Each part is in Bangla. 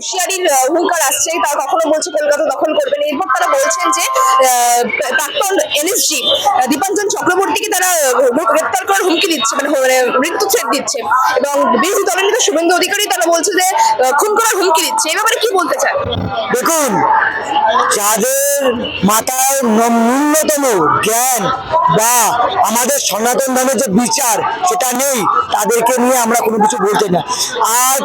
হুঁশিয়ারির হুঙ্কার আসছে তারা কখনো বলছে কলকাতা দখল করবেন এরপর তারা বলছেন যে প্রাক্তন এনএসজি দীপাঞ্জন চক্রবর্তীকে তারা গ্রেপ্তার করার হুমকি দিচ্ছে মানে মানে মৃত্যু থ্রেট দিচ্ছে। এবং বিরোধী দলের নেতা শুভেন্দু অধিকারী তারা বলছে যে খুন করার হুমকি দিচ্ছে। এ ব্যাপারে কি বলতে চান? দেখুন যাদের মাথায় ন্যূনতম জ্ঞান বা আমাদের সনাতন ধর্মের যে বিচার, সেটা নেই, তাদেরকে নিয়ে আমরা কোনো কিছু বলতে না। আজ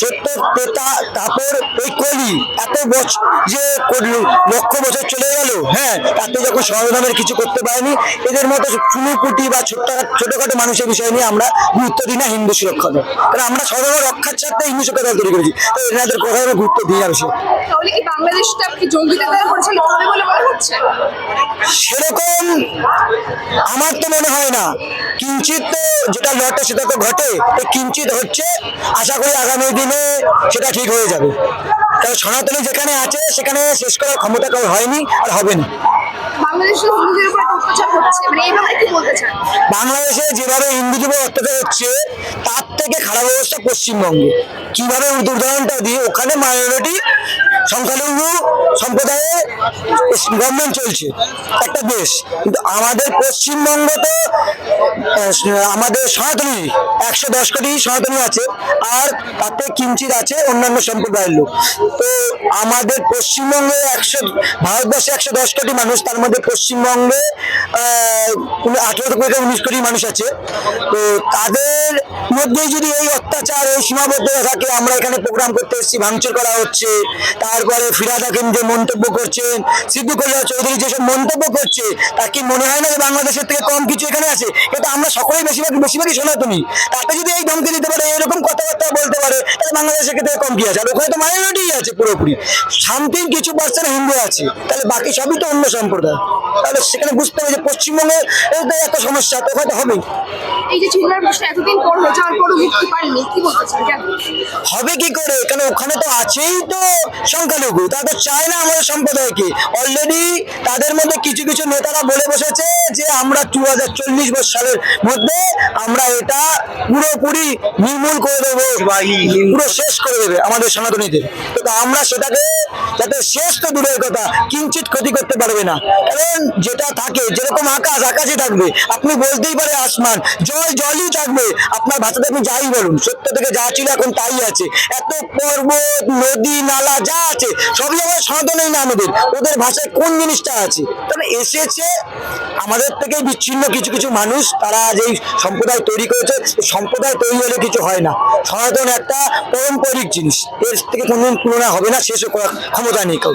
সত্য পেতা তারপর এই কলি, এত বছর যে লক্ষ বছর চলে গেল হ্যাঁ তাতে যখন সনাতন কিছু করতে পারেনি, এদের মতো চুনুপুটি বা ছোট্ট ছোটখাটো মানুষের বিষয় নিয়ে আমরা গুরুত্ব দিই না হিন্দু সুরক্ষা দল কারণ আমরা সর্বদা রক্ষার স্বার্থে হিন্দু সুরক্ষা দল তৈরি করেছি, তো এনাদের কথা গুরুত্ব না বেশি তাহলে কি বাংলাদেশটা সেরকম আমার তো মনে হয় না। কিঞ্চিত তো যেটা ঘটে সেটা তো ঘটে কিঞ্চিত হচ্ছে আশা করি আগামী দিনে সেটা ঠিক হয়ে যাবে। কারণ সনাতনী যেখানে আছে সেখানে শেষ করার ক্ষমতা কারও হয়নি আর হবে না। মানে বাংলাদেশে যেভাবে হিন্দুদের উপর অত্যাচার হচ্ছে তার থেকে খারাপ অবস্থা পশ্চিমবঙ্গে। কীভাবে উদাহরণটা দিয়ে ওখানে মাইনরিটি সংখ্যালঘু সম্প্রদায়ে গভর্নমেন্ট চলছে, একটা দেশ। কিন্তু আমাদের পশ্চিমবঙ্গ তো আমাদের সনাতনী, একশো দশ কোটি সনাতনী আছে, আর তাতে কিঞ্চিত আছে অন্যান্য সম্প্রদায়ের লোক। তো আমাদের পশ্চিমবঙ্গে একশো, ভারতবর্ষে একশো দশ কোটি মানুষ, তার মধ্যে পশ্চিমবঙ্গে আঠেরো কোটি উনিশ কোটি মানুষ আছে। তো তাদের মধ্যেই যদি এই অত্যাচার, এই সীমাবদ্ধতা থাকে, আমরা এখানে প্রোগ্রাম করতে এসেছি, ভাঙচুর করা হচ্ছে তারপরে ফিরাদ হাকিম যে মন্তব্য করছেন সিদ্দিকুল্লাহ চৌধুরী যেসব মন্তব্য করছে তার কি মনে হয় না যে বাংলাদেশের থেকে কম কিছু এখানে আছে? কিন্তু আমরা সকলেই বেশিরভাগ বেশিরভাগই শোনা তুমি। তাতে যদি এই ধমকি দিতে পারে, এরকম তাহলে বাংলাদেশের থেকে কম কি আছে? আর ওখানে তো মাইনরিটি আছে পুরোপুরি। সামথিং কিছু পার্সেন্ট হিন্দু আছে। তাহলে বাকি সবই তো অন্য সম্প্রদায়। তাহলে সেখানে বুঝতে হবে যে পশ্চিমবঙ্গে এত সমস্যা তো ওখানে হবেই। এই যে চিন্তার প্রশ্ন এতদিন পর হয়ে যাওয়ার পরও মুক্তি পাননি কি বলতে কেন? হবে কি করে? কারণ ওখানে তো আছেই তো সংখ্যালঘু। তারা তো চায় না আমাদের সম্প্রদায়কে। অলরেডি তাদের মধ্যে কিছু কিছু নেতারা বলে বসেছে যে আমরা দু হাজার চল্লিশ সালের মধ্যে আমরা এটা পুরোপুরি নির্মূল করে দেবো। পুরো শেষ করে দেবে, আমাদের সনাতনীদের। তো আমরা সেটাকে যাতে শেষ তো দূরের কথা কিঞ্চিত ক্ষতি করতে পারবে না। কারণ যেটা থাকে, যেরকম আকাশ, আকাশে থাকবে। আপনি বলতেই পারে আসমান, জল, জলই থাকবে। আপনার ভাষাতে আপনি যাই বলুন, সত্য থেকে যা ছিল এখন তাই আছে। এত পর্বত, নদী, নালা যা আছে, সবই আমার সনাতনেই না আমাদের ওদের ভাষায় কোন জিনিসটা আছে? কারণ এসেছে, আমাদের থেকে বিচ্ছিন্ন কিছু কিছু মানুষ, তারা যেই সম্প্রদায় তৈরি করেছে সম্প্রদায় তৈরি হলে কিছু হয় না। সনাতন একটা পারম্পরিক জিনিস। এর থেকে কোনো তুলনা হবে না শেষও করার ক্ষমতা নেই কাউ